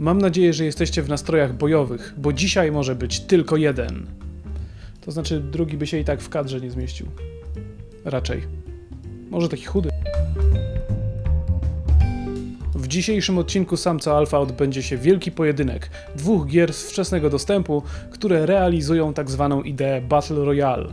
Mam nadzieję, że jesteście w nastrojach bojowych, bo dzisiaj może być tylko jeden. To znaczy, drugi by się i tak w kadrze nie zmieścił. Raczej. Może taki chudy. W dzisiejszym odcinku Samca Alpha odbędzie się wielki pojedynek dwóch gier z wczesnego dostępu, które realizują tak zwaną ideę Battle Royale.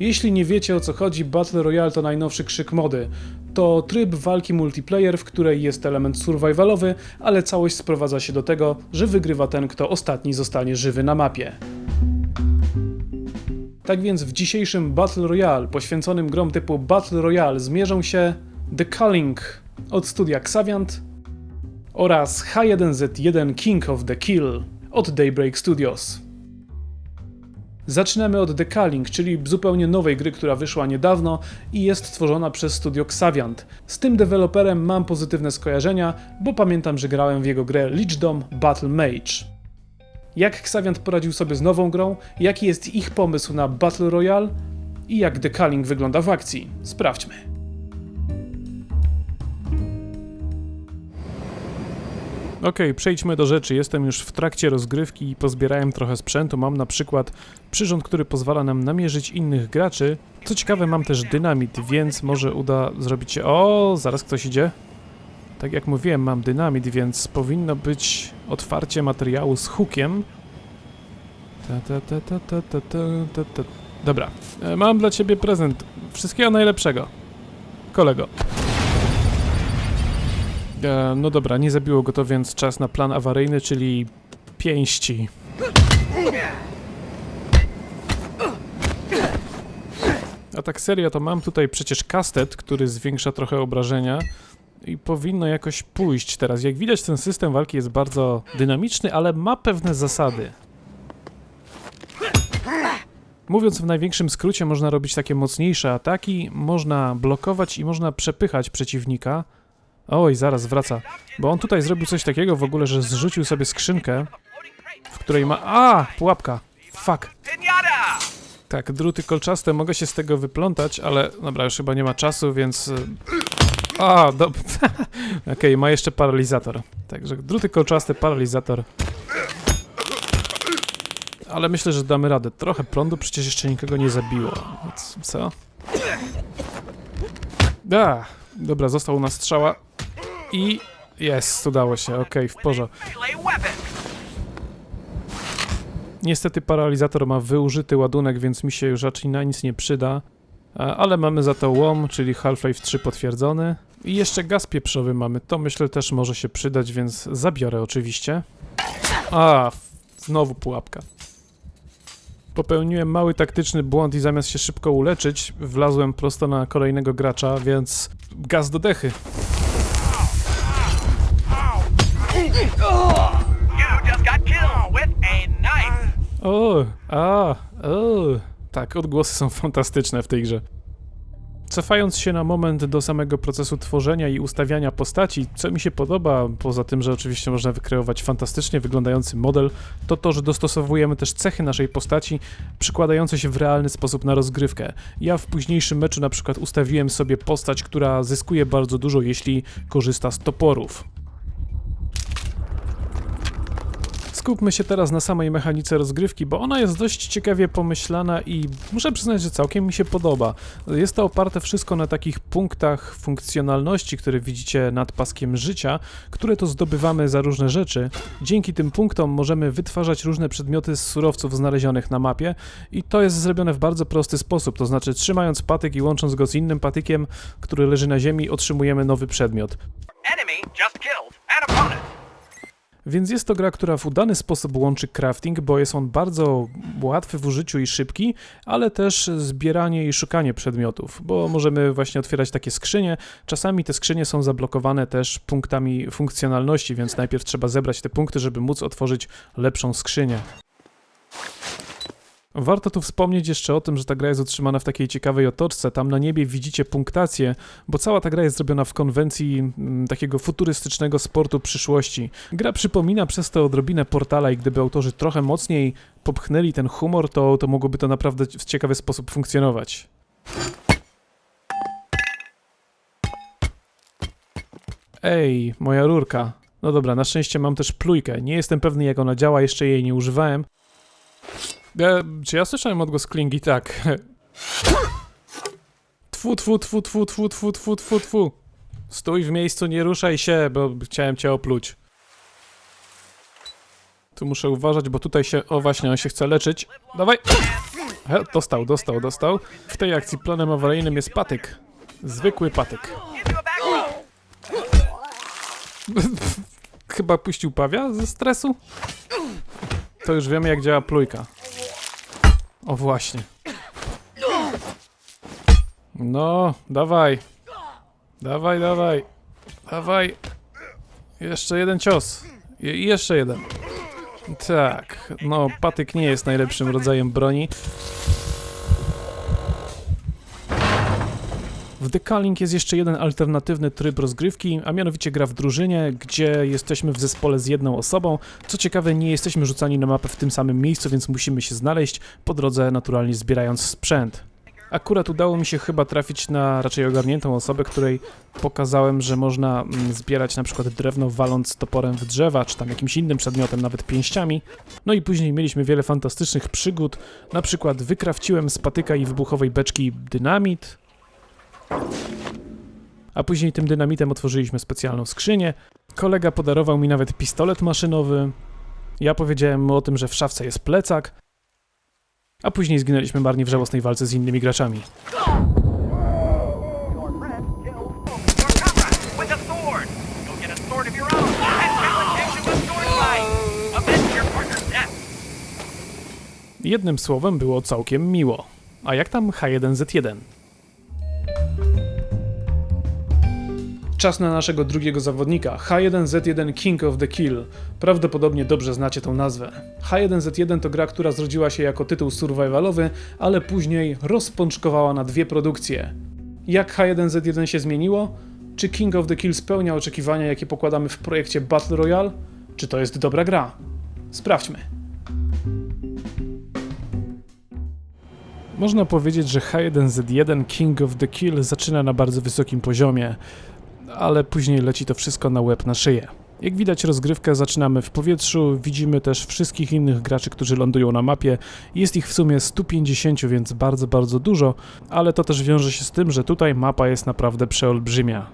Jeśli nie wiecie o co chodzi, Battle Royale to najnowszy krzyk mody. To tryb walki multiplayer, w której jest element survivalowy, ale całość sprowadza się do tego, że wygrywa ten, kto ostatni zostanie żywy na mapie. Tak więc w dzisiejszym Battle Royale, poświęconym grom typu Battle Royale, zmierzą się The Culling od studia Xaviant oraz H1Z1 King of the Kill od Daybreak Studios. Zaczynamy od The Culling, czyli zupełnie nowej gry, która wyszła niedawno i jest stworzona przez studio Xaviant. Z tym deweloperem mam pozytywne skojarzenia, bo pamiętam, że grałem w jego grę Lichdom Battle Mage. Jak Xaviant poradził sobie z nową grą, jaki jest ich pomysł na Battle Royale i jak The Culling wygląda w akcji. Sprawdźmy. Okej, okay, przejdźmy do rzeczy. Jestem już w trakcie rozgrywki i pozbierałem trochę sprzętu. Mam na przykład przyrząd, który pozwala nam namierzyć innych graczy. Co ciekawe, mam też dynamit, więc może uda zrobić się... O, zaraz ktoś idzie. Tak jak mówiłem, mam dynamit, więc powinno być otwarcie materiału z hukiem. Ta, ta, ta, ta, ta, ta, ta. Dobra, e, mam dla ciebie prezent. Wszystkiego najlepszego, kolego. E, no dobra, nie zabiło go to, więc czas na plan awaryjny, czyli pięści. A tak serio, to mam tutaj przecież kastet, który zwiększa trochę obrażenia i powinno jakoś pójść teraz. Jak widać, ten system walki jest bardzo dynamiczny, ale ma pewne zasady. Mówiąc w największym skrócie, można robić takie mocniejsze ataki, można blokować i można przepychać przeciwnika. Oj, zaraz wraca. Bo on tutaj zrobił coś takiego w ogóle, że zrzucił sobie skrzynkę, w której ma... A! Pułapka! Fuck! Tak, druty kolczaste, mogę się z tego wyplątać, ale dobra, już chyba nie ma czasu, więc... y, A, dobra. Okej, ma jeszcze paralizator. Także druty kolczaste, paralizator. Ale myślę, że damy radę. Trochę prądu przecież jeszcze nikogo nie zabiło. Więc co? Da, dobra, został u nas strzała. I jest, udało się, okej, w porządku. Niestety paralizator ma wyużyty ładunek, więc mi się już raczej na nic nie przyda. A, Ale mamy za to łom, czyli Half-Life 3 potwierdzony. I jeszcze gaz pieprzowy mamy, to myślę też może się przydać, więc zabiorę oczywiście. A, znowu pułapka. Popełniłem mały taktyczny błąd i zamiast się szybko uleczyć, wlazłem prosto na kolejnego gracza, więc gaz do dechy. You just got killed with a knife. O, a, o. Tak, odgłosy są fantastyczne w tej grze. Cofając się na moment do samego procesu tworzenia i ustawiania postaci, co mi się podoba, poza tym, że oczywiście można wykreować fantastycznie wyglądający model, to to, że dostosowujemy też cechy naszej postaci, przykładające się w realny sposób na rozgrywkę. Ja w późniejszym meczu na przykład ustawiłem sobie postać, która zyskuje bardzo dużo, jeśli korzysta z toporów. Skupmy się teraz na samej mechanice rozgrywki, bo ona jest dość ciekawie pomyślana i muszę przyznać, że całkiem mi się podoba. Jest to oparte wszystko na takich punktach funkcjonalności, które widzicie nad paskiem życia, które to zdobywamy za różne rzeczy. Dzięki tym punktom możemy wytwarzać różne przedmioty z surowców znalezionych na mapie i to jest zrobione w bardzo prosty sposób, to znaczy trzymając patyk i łącząc go z innym patykiem, który leży na ziemi, otrzymujemy nowy przedmiot. Enemy just killed an opponent. Więc jest to gra, która w udany sposób łączy crafting, bo jest on bardzo łatwy w użyciu i szybki, ale też zbieranie i szukanie przedmiotów, bo możemy właśnie otwierać takie skrzynie. Czasami te skrzynie są zablokowane też punktami funkcjonalności, więc najpierw trzeba zebrać te punkty, żeby móc otworzyć lepszą skrzynię. Warto tu wspomnieć jeszcze o tym, że ta gra jest utrzymana w takiej ciekawej otoczce. Tam na niebie widzicie punktację, bo cała ta gra jest zrobiona w konwencji mm, takiego futurystycznego sportu przyszłości. Gra przypomina przez to odrobinę portala i gdyby autorzy trochę mocniej popchnęli ten humor, to, to mogłoby to naprawdę w ciekawy sposób funkcjonować. Ej, moja rurka. No dobra, na szczęście mam też plujkę. Nie jestem pewny jak ona działa, jeszcze jej nie używałem. E, czy ja słyszałem odgłos klingi? Tak. Tfu, tfu, tfu, tfu, tfu, tfu, tfu, tfu, tfu. Stój w miejscu, nie ruszaj się, bo chciałem cię opluć. Tu muszę uważać, bo tutaj się... O właśnie, on się chce leczyć. Dawaj! He, dostał, dostał, dostał. W tej akcji planem awaryjnym jest patyk. Zwykły patyk. Chyba puścił pawia ze stresu? To już wiemy jak działa plujka. O właśnie. No, dawaj. Dawaj, dawaj. Dawaj. Jeszcze jeden cios. Jeszcze jeden. Tak, no patyk nie jest najlepszym rodzajem broni. W Decaling jest jeszcze jeden alternatywny tryb rozgrywki, a mianowicie gra w drużynie, gdzie jesteśmy w zespole z jedną osobą. Co ciekawe, nie jesteśmy rzucani na mapę w tym samym miejscu, więc musimy się znaleźć, po drodze naturalnie zbierając sprzęt. Akurat udało mi się chyba trafić na raczej ogarniętą osobę, której pokazałem, że można mm, zbierać na przykład drewno waląc toporem w drzewa, czy tam jakimś innym przedmiotem, nawet pięściami. No i później mieliśmy wiele fantastycznych przygód, na przykład wykrawciłem z patyka i wybuchowej beczki dynamit, a później tym dynamitem otworzyliśmy specjalną skrzynię. Kolega podarował mi nawet pistolet maszynowy. Ja powiedziałem mu o tym, że w szafce jest plecak. A później zginęliśmy marnie w żałosnej walce z innymi graczami. Jednym słowem było całkiem miło. A jak tam H1Z1? Czas na naszego drugiego zawodnika, H1Z1 King of the Kill. Prawdopodobnie dobrze znacie tą nazwę. H1Z1 to gra, która zrodziła się jako tytuł survivalowy, ale później rozpączkowała na dwie produkcje. Jak H1Z1 się zmieniło? Czy King of the Kill spełnia oczekiwania, jakie pokładamy w projekcie Battle Royale? Czy to jest dobra gra? Sprawdźmy. Można powiedzieć, że H1Z1 King of the Kill zaczyna na bardzo wysokim poziomie, ale później leci to wszystko na łeb na szyję. Jak widać, rozgrywkę zaczynamy w powietrzu, widzimy też wszystkich innych graczy, którzy lądują na mapie. Jest ich w sumie 150, więc bardzo, bardzo dużo, ale to też wiąże się z tym, że tutaj mapa jest naprawdę przeolbrzymia.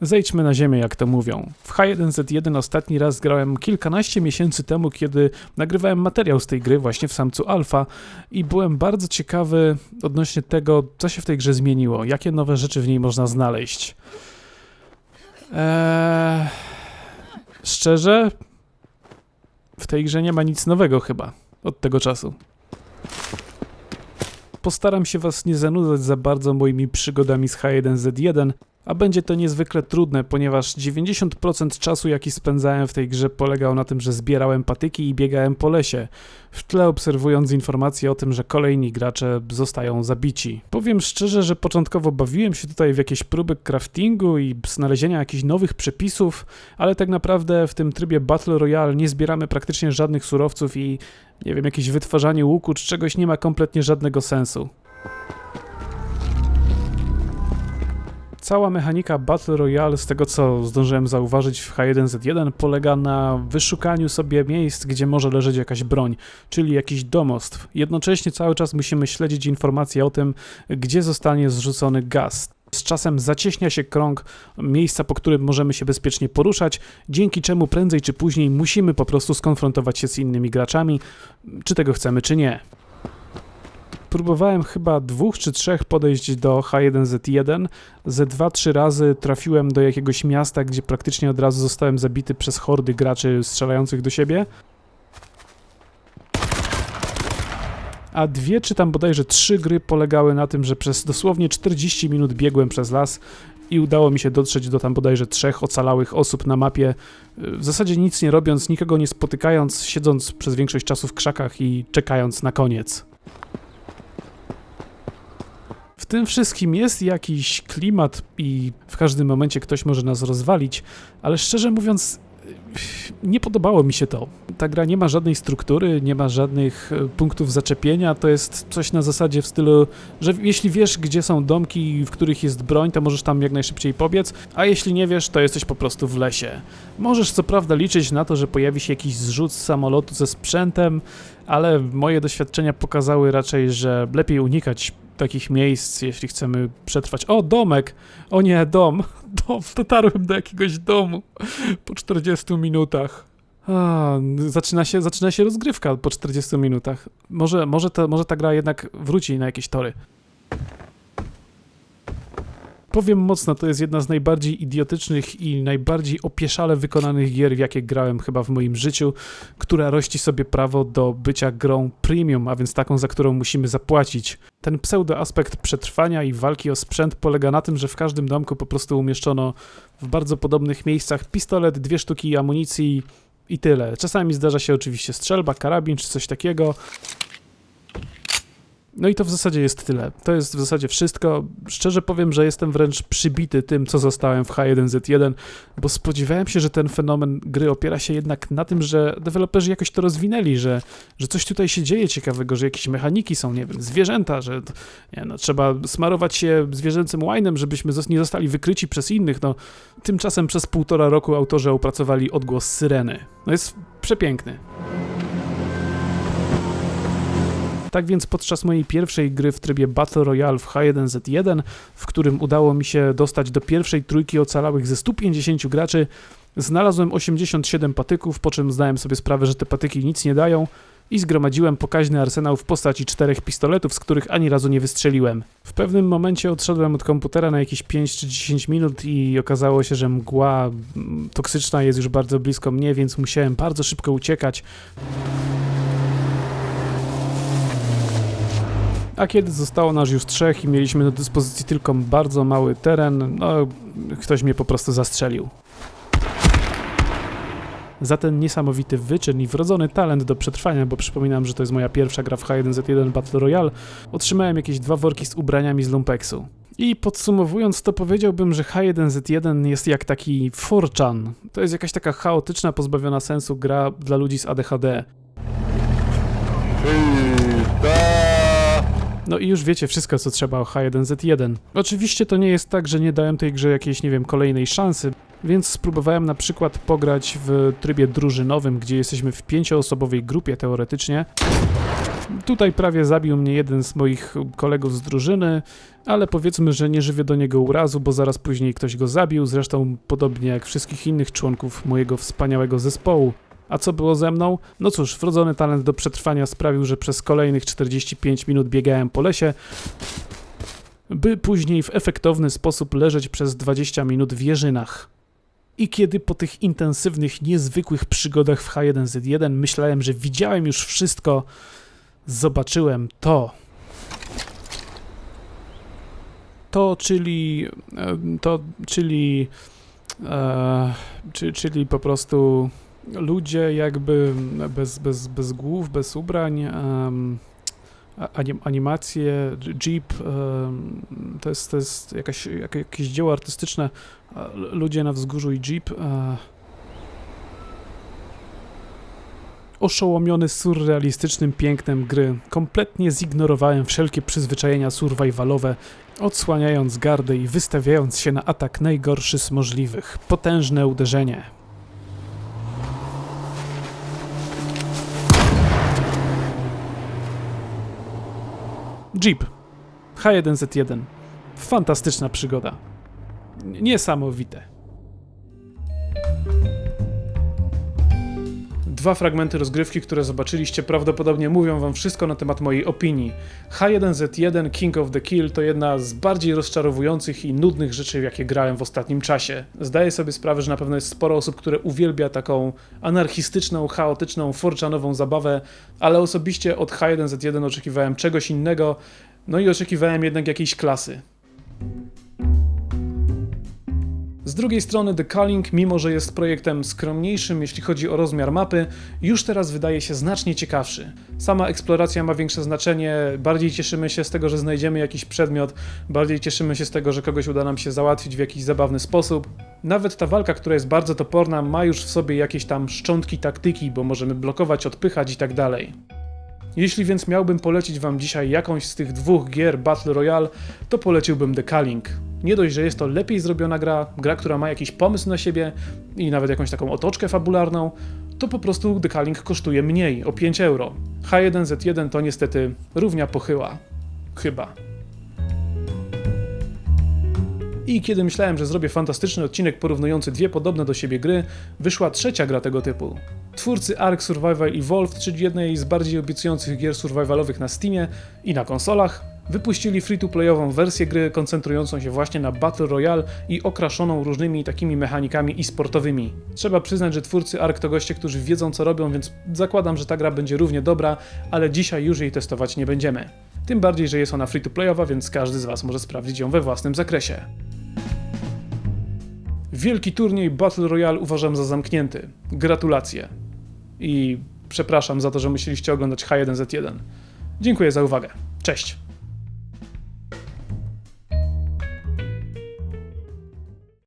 Zejdźmy na ziemię, jak to mówią. W H1Z1 ostatni raz grałem kilkanaście miesięcy temu, kiedy nagrywałem materiał z tej gry właśnie w samcu alfa i byłem bardzo ciekawy odnośnie tego, co się w tej grze zmieniło, jakie nowe rzeczy w niej można znaleźć. Eee, szczerze, w tej grze nie ma nic nowego chyba od tego czasu. Postaram się Was nie zanudzać za bardzo moimi przygodami z H1Z1, a będzie to niezwykle trudne, ponieważ 90% czasu, jaki spędzałem w tej grze, polegał na tym, że zbierałem patyki i biegałem po lesie, w tle obserwując informacje o tym, że kolejni gracze zostają zabici. Powiem szczerze, że początkowo bawiłem się tutaj w jakieś próby craftingu i znalezienia jakichś nowych przepisów, ale tak naprawdę w tym trybie Battle Royale nie zbieramy praktycznie żadnych surowców i nie wiem, jakieś wytwarzanie łuku czy czegoś nie ma kompletnie żadnego sensu. Cała mechanika Battle Royale, z tego co zdążyłem zauważyć w H1Z1, polega na wyszukaniu sobie miejsc, gdzie może leżeć jakaś broń, czyli jakiś domostw. Jednocześnie cały czas musimy śledzić informacje o tym, gdzie zostanie zrzucony gaz. Z czasem zacieśnia się krąg miejsca, po którym możemy się bezpiecznie poruszać, dzięki czemu prędzej czy później musimy po prostu skonfrontować się z innymi graczami, czy tego chcemy, czy nie próbowałem chyba dwóch czy trzech podejść do H1Z1. Ze dwa, trzy razy trafiłem do jakiegoś miasta, gdzie praktycznie od razu zostałem zabity przez hordy graczy strzelających do siebie. A dwie czy tam bodajże trzy gry polegały na tym, że przez dosłownie 40 minut biegłem przez las i udało mi się dotrzeć do tam bodajże trzech ocalałych osób na mapie, w zasadzie nic nie robiąc, nikogo nie spotykając, siedząc przez większość czasu w krzakach i czekając na koniec. W tym wszystkim jest jakiś klimat i w każdym momencie ktoś może nas rozwalić, ale szczerze mówiąc, nie podobało mi się to. Ta gra nie ma żadnej struktury, nie ma żadnych e, punktów zaczepienia. To jest coś na zasadzie w stylu, że jeśli wiesz, gdzie są domki, w których jest broń, to możesz tam jak najszybciej pobiec, a jeśli nie wiesz, to jesteś po prostu w lesie. Możesz co prawda liczyć na to, że pojawi się jakiś zrzut z samolotu ze sprzętem, ale moje doświadczenia pokazały raczej, że lepiej unikać takich miejsc, jeśli chcemy przetrwać. O, domek! O nie, dom! Dom, dotarłem do jakiegoś domu po 40 minutach. A, zaczyna, się, zaczyna się rozgrywka po 40 minutach. Może, może, to, może ta gra jednak wróci na jakieś tory. Powiem mocno, to jest jedna z najbardziej idiotycznych i najbardziej opieszale wykonanych gier, w jakie grałem chyba w moim życiu, która rości sobie prawo do bycia grą premium, a więc taką, za którą musimy zapłacić. Ten pseudo aspekt przetrwania i walki o sprzęt polega na tym, że w każdym domku po prostu umieszczono w bardzo podobnych miejscach pistolet, dwie sztuki amunicji i tyle. Czasami zdarza się oczywiście strzelba, karabin czy coś takiego. No i to w zasadzie jest tyle. To jest w zasadzie wszystko. Szczerze powiem, że jestem wręcz przybity tym, co zostałem w H1Z1, bo spodziewałem się, że ten fenomen gry opiera się jednak na tym, że deweloperzy jakoś to rozwinęli, że, że coś tutaj się dzieje ciekawego, że jakieś mechaniki są, nie wiem, zwierzęta, że nie, no, trzeba smarować się zwierzęcym łajnem, żebyśmy nie zostali wykryci przez innych. No, tymczasem przez półtora roku autorzy opracowali odgłos syreny. No jest przepiękny. Tak więc podczas mojej pierwszej gry w trybie Battle Royale w H1Z1, w którym udało mi się dostać do pierwszej trójki ocalałych ze 150 graczy, znalazłem 87 patyków, po czym zdałem sobie sprawę, że te patyki nic nie dają i zgromadziłem pokaźny arsenał w postaci czterech pistoletów, z których ani razu nie wystrzeliłem. W pewnym momencie odszedłem od komputera na jakieś 5 czy 10 minut i okazało się, że mgła toksyczna jest już bardzo blisko mnie, więc musiałem bardzo szybko uciekać. A kiedy zostało nas już trzech i mieliśmy do dyspozycji tylko bardzo mały teren, no ktoś mnie po prostu zastrzelił. Za ten niesamowity wyczyn i wrodzony talent do przetrwania, bo przypominam, że to jest moja pierwsza gra w H1Z1 Battle Royale, otrzymałem jakieś dwa worki z ubraniami z lumpeksu. I podsumowując to powiedziałbym, że H1Z1 jest jak taki 4chan. To jest jakaś taka chaotyczna, pozbawiona sensu gra dla ludzi z ADHD. No i już wiecie wszystko, co trzeba o H1Z1. Oczywiście to nie jest tak, że nie dałem tej grze jakiejś, nie wiem, kolejnej szansy, więc spróbowałem na przykład pograć w trybie drużynowym, gdzie jesteśmy w pięcioosobowej grupie teoretycznie. Tutaj prawie zabił mnie jeden z moich kolegów z drużyny, ale powiedzmy, że nie żywię do niego urazu, bo zaraz później ktoś go zabił, zresztą podobnie jak wszystkich innych członków mojego wspaniałego zespołu. A co było ze mną? No cóż, wrodzony talent do przetrwania sprawił, że przez kolejnych 45 minut biegałem po lesie, by później w efektowny sposób leżeć przez 20 minut w jeżynach. I kiedy po tych intensywnych, niezwykłych przygodach w H1Z1 myślałem, że widziałem już wszystko, zobaczyłem to. To, czyli. e, To, czyli. E, czy, czyli po prostu ludzie jakby bez, bez, bez głów, bez ubrań, a- anim, animacje, jeep, em, to jest, to jest jakaś, jak, jakieś dzieło artystyczne, ludzie na wzgórzu i jeep. E, oszołomiony surrealistycznym pięknem gry, kompletnie zignorowałem wszelkie przyzwyczajenia survivalowe, odsłaniając gardę i wystawiając się na atak najgorszy z możliwych. Potężne uderzenie. Jeep. H1Z1. Fantastyczna przygoda. Niesamowite. Dwa fragmenty rozgrywki, które zobaczyliście, prawdopodobnie mówią wam wszystko na temat mojej opinii. H1Z1 King of the Kill to jedna z bardziej rozczarowujących i nudnych rzeczy, jakie grałem w ostatnim czasie. Zdaję sobie sprawę, że na pewno jest sporo osób, które uwielbia taką anarchistyczną, chaotyczną, forczanową zabawę, ale osobiście od H1Z1 oczekiwałem czegoś innego, no i oczekiwałem jednak jakiejś klasy. Z drugiej strony The Calling, mimo że jest projektem skromniejszym jeśli chodzi o rozmiar mapy, już teraz wydaje się znacznie ciekawszy. Sama eksploracja ma większe znaczenie, bardziej cieszymy się z tego, że znajdziemy jakiś przedmiot, bardziej cieszymy się z tego, że kogoś uda nam się załatwić w jakiś zabawny sposób. Nawet ta walka, która jest bardzo toporna, ma już w sobie jakieś tam szczątki taktyki, bo możemy blokować, odpychać i tak dalej. Jeśli więc miałbym polecić wam dzisiaj jakąś z tych dwóch gier Battle Royale, to poleciłbym The Calling. Nie dość, że jest to lepiej zrobiona gra, gra, która ma jakiś pomysł na siebie i nawet jakąś taką otoczkę fabularną, to po prostu The Calling kosztuje mniej, o 5 euro. H1Z1 to niestety równia pochyła. Chyba. I kiedy myślałem, że zrobię fantastyczny odcinek porównujący dwie podobne do siebie gry, wyszła trzecia gra tego typu. Twórcy Ark Survival Evolved, czyli jednej z bardziej obiecujących gier survivalowych na Steamie i na konsolach, wypuścili free-to-playową wersję gry koncentrującą się właśnie na Battle Royale i okraszoną różnymi takimi mechanikami i sportowymi. Trzeba przyznać, że twórcy Ark to goście, którzy wiedzą co robią, więc zakładam, że ta gra będzie równie dobra, ale dzisiaj już jej testować nie będziemy. Tym bardziej, że jest ona free-to-playowa, więc każdy z Was może sprawdzić ją we własnym zakresie. Wielki turniej Battle Royale uważam za zamknięty. Gratulacje. I przepraszam za to, że musieliście oglądać H1Z1. Dziękuję za uwagę. Cześć.